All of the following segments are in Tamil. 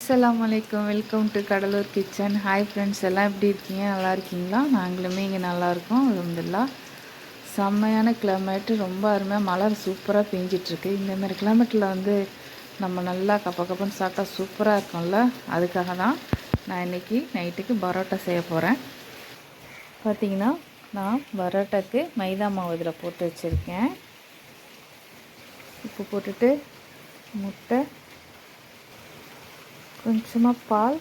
அஸ்லாம் வலைக்கம் welcome to Cuddalore kitchen hi friends எல்லாம் எப்படி இருக்கீங்க? நல்லா இருக்கீங்களா? நாங்களுமே இங்கே நல்லாயிருக்கோம் அலமதுல்லா செம்மையான கிளைமேட்டு ரொம்ப அருமையாக மலர் சூப்பராக பெஞ்சிட்ருக்கு. இந்தமாரி கிளைமேட்டில் வந்து நம்ம நல்லா கப்ப கப்பன்னு சாப்பிட்டா சூப்பராக இருக்கும்ல? அதுக்காக தான் நான் இன்றைக்கி நைட்டுக்கு பரோட்டா செய்ய போகிறேன் பார்த்தீங்கன்னா நான் பரோட்டாக்கு மைதா மாவு இதில் போட்டு வச்சுருக்கேன். உப்பு போட்டுட்டு முட்டை கொஞ்சமாக பால்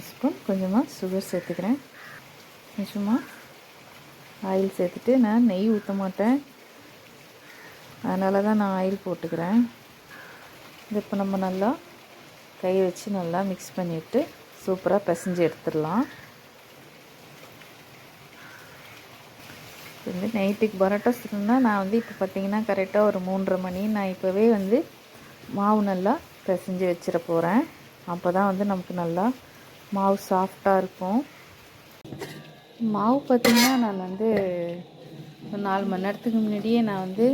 ஸ்பூன் கொஞ்சமாக சுகர் சேர்த்துக்கிறேன் கொஞ்சமாக ஆயில் சேர்த்துட்டு நான் நெய் ஊற்ற மாட்டேன் அதனால தான் நான் ஆயில் போட்டுக்கிறேன் இது இப்போ நம்ம நல்லா கை வச்சு நல்லா மிக்ஸ் பண்ணிவிட்டு சூப்பராக பிசைஞ்சு எடுத்துடலாம் வந்து நைட்டுக்கு பரோட்டா சுடணும்னா நான் வந்து இப்போ பார்த்தீங்கன்னா கரெக்டாக ஒரு மூன்றரை மணி நான் இப்போவே வந்து மாவு நல்லா பிசைஞ்சு வச்சிட போகிறேன் அப்போ தான் வந்து நமக்கு நல்லா மாவு சாஃப்டாக இருக்கும். மாவு பார்த்திங்கன்னா நான் வந்து நாலு மணி நேரத்துக்கு முன்னாடியே நான் வந்து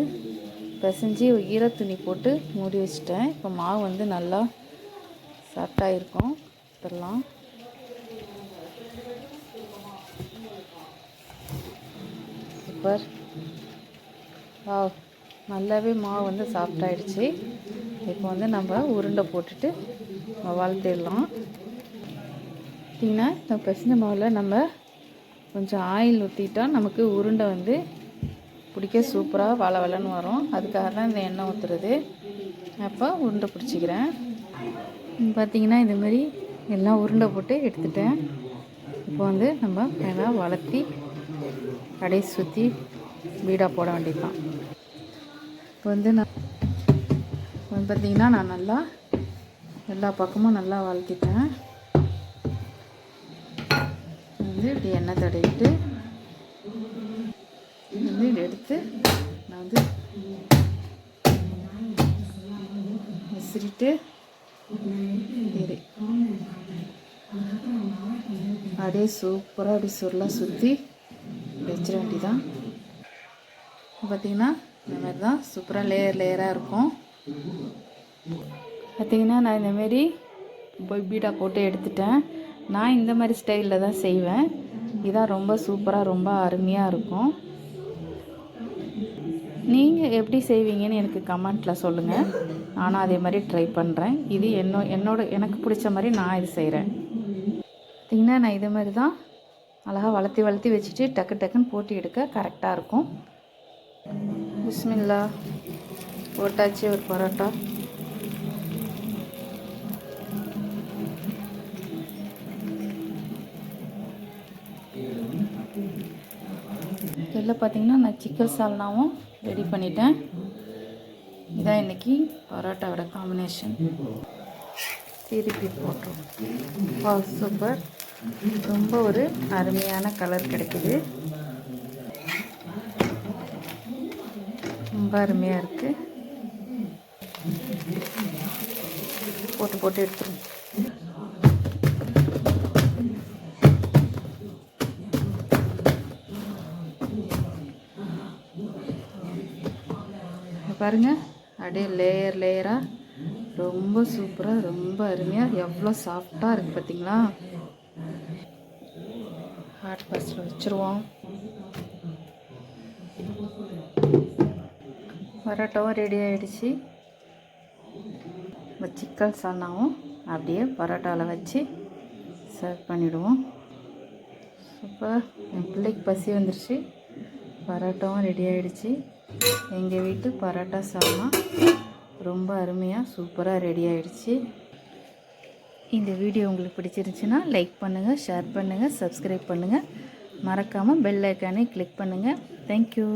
பிசைஞ்சு ஈர துணி போட்டு மூடி வச்சிட்டேன். இப்போ மாவு வந்து நல்லா சாஃப்டாக இருக்கும். இதெல்லாம் சூப்பர் வாவ் நல்லாவே மாவு வந்து சாஃப்டாகிடுச்சு இப்போ வந்து நம்ம உருண்டை போட்டுட்டு வளர்த்திடலாம். பார்த்திங்கன்னா இந்த பிசைஞ்ச மாவில் நம்ம கொஞ்சம் ஆயில் ஊற்றிட்டா நமக்கு உருண்டை வந்து பிடிக்க சூப்பராக வள வளன்னு வரும். அதுக்காக தான் இந்த எண்ணெய் ஊற்றுறது அப்போ உருண்டை பிடிச்சிக்கிறேன். பார்த்திங்கன்னா இதுமாரி எல்லாம் உருண்டை போட்டு எடுத்துட்டேன். இப்போ வந்து நம்ம நல்லா வளர்த்தி கடையை சுற்றி வீடாக போட வேண்டியதுதான். இப்போ வந்து நான் வந்து பார்த்திங்கன்னா நான் நல்லா எல்லா பக்கமும் நல்லா வளர்த்திட்டேன். வந்து இப்படி எண்ணெய் தடவிட்டு வந்து இதை எடுத்து நான் வந்து விசிறிட்டு சரி அப்படியே சூப்பராக அப்படி சுருளாக சுற்றி வச்சிட வேண்டிதான் பார்த்திங்கன்னா இந்த மாதிரி தான். சூப்பராக லேயர் லேயராக இருக்கும். பார்த்திங்கன்னா நான் இந்தமாரி போய் பீடா போட்டு எடுத்துட்டேன். நான் இந்த மாதிரி ஸ்டைலில் தான் செய்வேன். இதான் ரொம்ப சூப்பராக ரொம்ப அருமையாக இருக்கும். நீங்கள் எப்படி செய்வீங்கன்னு எனக்கு கமெண்ட்டில் சொல்லுங்கள் நானும் அதே மாதிரி ட்ரை பண்ணுறேன் இது என்னோ என்னோட எனக்கு பிடிச்ச மாதிரி நான் இது செய்கிறேன் பார்த்திங்கன்னா நான் இதை மாதிரி தான் அழகாக வளர்த்தி வளர்த்தி வச்சுட்டு டக்கு டக்குன்னு போட்டி எடுக்க கரெக்டாக இருக்கும். பிஸ்மில்லா. போட்டாச்சு ஒரு பரோட்டா. இதில் பார்த்தீங்கன்னா நான் சிக்கன் சால்னாவும் ரெடி பண்ணிட்டேன். இதான் இன்றைக்கி பரோட்டாவோட காம்பினேஷன் திருப்பி போட்டோம் வா சூப்பர் ரொம்ப ஒரு அருமையான கலர் கிடைக்குது. ரொம்ப அருமையாக இருக்குது போட்டு போட்டு எடுத்துருவோம் பாருங்கள் அப்படியே லேயர் லேயராக ரொம்ப சூப்பராக ரொம்ப அருமையாக எவ்வளோ சாஃப்டாக இருக்குது பார்த்தீங்களா ஹாட் பாஸ்டில் வச்சுருவோம். பரோட்டாவும் ரெடி ஆகிடுச்சு இந்த சிக்கன் சன்னாவும் அப்படியே பரோட்டாவில் வச்சு சர்வ் பண்ணிவிடுவோம் சூப்பர் என் பிள்ளைக்கு பசி வந்துருச்சு. பரோட்டாவும் ரெடி ஆகிடுச்சு எங்கள் வீட்டு பரோட்டா சால்னா ரொம்ப அருமையாக சூப்பராக ரெடி ஆகிடுச்சு இந்த வீடியோ உங்களுக்கு பிடிச்சிருந்துச்சுன்னா லைக் பண்ணுங்கள் ஷேர் பண்ணுங்கள் சப்ஸ்கிரைப் பண்ணுங்கள் மறக்காமல் பெல் ஐக்கானே கிளிக் பண்ணுங்கள் தேங்க்யூ